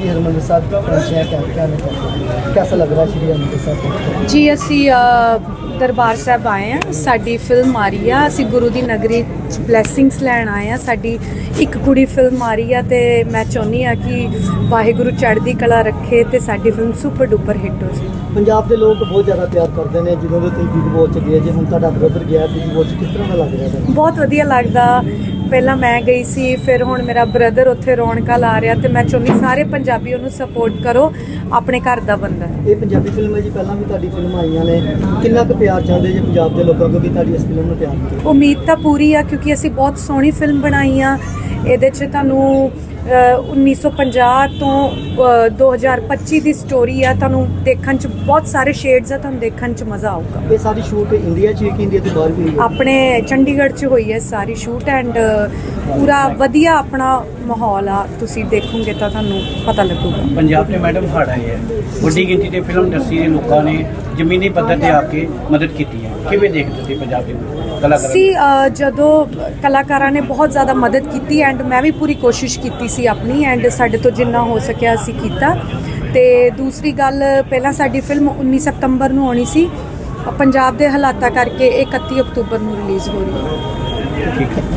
ਜੀ ਹਰਮੰਦਰ ਸਾਹਿਬ ਪਹੁੰਚਿਆ ਕਿਆ ਕਿਆ ਨੇ ਕਿਹਦਾ ਲੱਗ ਰਿਹਾ ਸ਼੍ਰੀ ਹਰਮੰਦਰ ਸਾਹਿਬ? ਜੀ ਅਸੀਂ ਦਰਬਾਰ ਸਾਹਿਬ ਆਏ ਆ ਸਾਡੀ ਫਿਲਮ ਆ ਆ। ਅਸੀਂ ਗੁਰੂ ਦੀ ਨਗਰੀ ਬਲੇਸਿੰਗਸ ਲੈਣ ਆਏ ਆ ਸਾਡੀ ਇੱਕ ਕੁੜੀ ਫਿਲਮ ਆ ਆ ਤੇ ਮੈਂ ਚਾਹੁੰਦੀ ਆ ਕਿ ਵਾਹਿਗੁਰੂ ਚੜ੍ਹਦੀ ਕਲਾ ਰੱਖੇ ਤੇ ਸਾਡੀ ਫਿਲਮ ਸੁਪਰ ਡੂਪਰ ਹਿੱਟ ਹੋ ਜੇ ਪੰਜਾਬ ਦੇ ਲੋਕ ਬਹੁਤ ਜ਼ਿਆਦਾ ਪਿਆਰ ਕਰਦੇ ਨੇ। ਜਦੋਂ ਦੇ ਤੁਸੀਂ ਬਿਗ ਬੋਸ ਚ ਜੇ ਹੁਣ ਤੁਹਾਡਾ ਬ੍ਰਦਰ ਗਿਆ ਬਿਗ ਬੋਸ ਕਿਸ ਤਰ੍ਹਾਂ ਦਾ ਲੱਗ ਰਿਹਾ ਬਹੁਤ ਵਧੀਆ ਲੱਗਦਾ। ਪਹਿਲਾਂ ਮੈਂ ਗਈ ਸੀ ਫਿਰ ਹੁਣ ਮੇਰਾ ਬ੍ਰਦਰ ਉੱਥੇ ਰੌਣਕਾਂ ਲਾ ਰਿਹਾ ਤੇ ਮੈਂ ਚਾਹੁੰਦੀ ਸਾਰੇ ਪੰਜਾਬੀ ਉਹਨੂੰ ਸਪੋਰਟ ਕਰੋ ਆਪਣੇ ਘਰ ਦਾ ਬੰਦਾ ਹੈ। ਇਹ ਪੰਜਾਬੀ ਫਿਲਮ ਹੈ ਜੀ ਪਹਿਲਾਂ ਵੀ ਤੁਹਾਡੀ ਫਿਲਮ ਆਈਆਂ ਨੇ। ਕਿੰਨਾ ਕੁ ਪਿਆਰ ਚਾਹੁੰਦੇ ਜੀ ਪੰਜਾਬ ਦੇ ਲੋਕਾਂ ਕਿਉਂਕਿ ਤੁਹਾਡੀ ਇਸ ਫਿਲਮ ਨੂੰ ਪਿਆਰ ਉਮੀਦ ਤਾਂ ਪੂਰੀ ਆ ਕਿਉਂਕਿ ਅਸੀਂ ਬਹੁਤ ਸੋਹਣੀ ਫਿਲਮ ਬਣਾਈ ਆ। ਇਹਦੇ 'ਚ ਤੁਹਾਨੂੰ ਅ, 1950 ਤੋਂ ਅ, 2025 ਦੀ ਸਟੋਰੀ ਆ। ਤੁਹਾਨੂੰ ਦੇਖਣ 'ਚ ਬਹੁਤ ਸਾਰੇ ਸ਼ੇਡਸ ਆ ਤੁਹਾਨੂੰ ਦੇਖਣ 'ਚ ਮਜ਼ਾ ਆਊਗਾ। ਇਹ ਸਾਰੀ ਸ਼ੂਟ ਇੰਡੀਆ ਚ ਹੀ ਕਿ ਇੰਡੀਆ ਤੋਂ ਬਾਹਰ ਵੀ ਹੋਈ ਹੈ? ਆਪਣੇ ਚੰਡੀਗੜ੍ਹ 'ਚ ਹੋਈ ਹੈ ਸਾਰੀ ਸ਼ੂਟ ਐਂਡ ਪੂਰਾ ਵਧੀਆ ਆਪਣਾ ਮਾਹੌਲ ਆ ਤੁਸੀਂ ਦੇਖੋਗੇ ਤਾਂ ਤੁਹਾਨੂੰ ਪਤਾ ਲੱਗੂਗਾ। ਪੰਜਾਬ ਤੇ ਮੈਡਮ ਹੜ ਹੈ ਵੱਡੀ ਗਿਣਤੀ ਤੇ ਫਿਲਮ ਇੰਡਸਟਰੀ ਦੇ ਲੋਕਾਂ ਨੇ ਜ਼ਮੀਨੀ ਪੱਧਰ ਤੇ ਆ ਕੇ ਮਦਦ ਕੀਤੀ ਹੈ ਕਿਵੇਂ ਦੇਖਦੇ ਸੀ ਪੰਜਾਬ ਦੇ ਕਲਾਕਾਰਾਂ ਸੀ ਜਦੋਂ ਕਲਾਕਾਰਾਂ ਨੇ ਬਹੁਤ ਜ਼ਿਆਦਾ ਮਦਦ ਕੀਤੀ ਐਂਡ ਮੈਂ ਵੀ ਪੂਰੀ ਕੋਸ਼ਿਸ਼ ਕੀਤੀ ਸੀ ਆਪਣੀ ਐਂਡ ਸਾਡੇ ਤੋਂ ਜਿੰਨਾ ਹੋ ਸਕਿਆ ਅਸੀਂ ਕੀਤਾ। ਤੇ ਦੂਸਰੀ ਗੱਲ ਪਹਿਲਾਂ ਸਾਡੀ ਫਿਲਮ 19 ਸਤੰਬਰ ਨੂੰ ਆਉਣੀ ਸੀ। ਪੰਜਾਬ ਦੇ ਹਾਲਾਤਾਂ ਕਰਕੇ ਇਹ 31 ਅਕਤੂਬਰ ਨੂੰ ਰਿਲੀਜ਼ ਹੋ ਰਹੀ ਹੈ। ਠੀਕ ਹੈ।